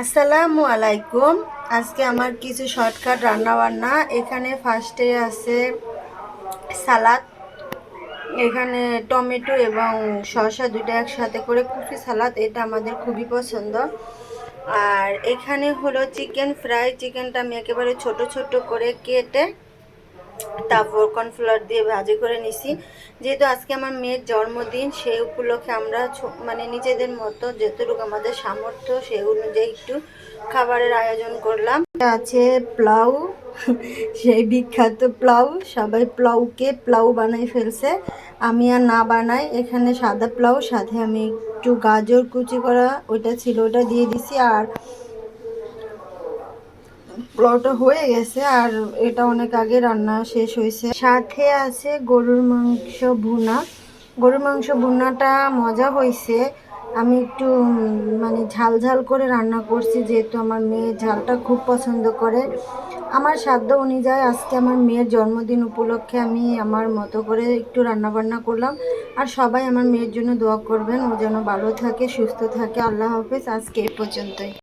আসসালামু আলাইকুম। আজকে আমার কিছু শর্টকাট রান্নাবান্না। এখানে ফার্স্টে আছে সালাদ, এখানে টমেটো এবং শসা দুটো একসাথে করে কুচি সালাদ, এটা আমাদের খুবই পছন্দ। আর এখানে হলো চিকেন ফ্রাই চিকেনটা আমি একেবারে ছোট ছোট করে কেটে তারপর কর্নফ্লাওয়ার দিয়ে ভাজি করে নিছি। যেহেতু আজকে আমার মেয়ের জন্মদিন, সেই উপলক্ষে আমরা মানে নিজেদের মতো যতটুকু আমাদের সামর্থ্য সেই অনুযায়ী একটু খাবারের আয়োজন করলাম। আছে প্লাউ সেই বিখ্যাত প্লাউ সবাই প্লাউকে প্লাউ বানাই ফেলছে। আমি আর না বানাই, এখানে সাদা প্লাউ সাথে আমি একটু গাজর কুচি করা, ওইটা ছিল ওটা দিয়ে দিছি। আর পোলাওটা হয়ে গেছে আর এটা অনেক আগে রান্না শেষ হয়েছে। সাথে আছে গরুর মাংস ভুনা। গরুর মাংস ভুনাটা মজা হয়েছে। আমি একটু মানে ঝাল ঝাল করে রান্না করছি, যেহেতু আমার মেয়ে ঝালটা খুব পছন্দ করে। আমার সাধ্য অনুযায়ী আজকে আমার মেয়ের জন্মদিন উপলক্ষে আমি আমার মতো করে একটু রান্না বান্না করলাম। আর সবাই আমার মেয়ের জন্য দোয়া করবেন, ও যেন ভালো থাকে, সুস্থ থাকে। আল্লাহ হাফেজ, আজকে এই পর্যন্তই।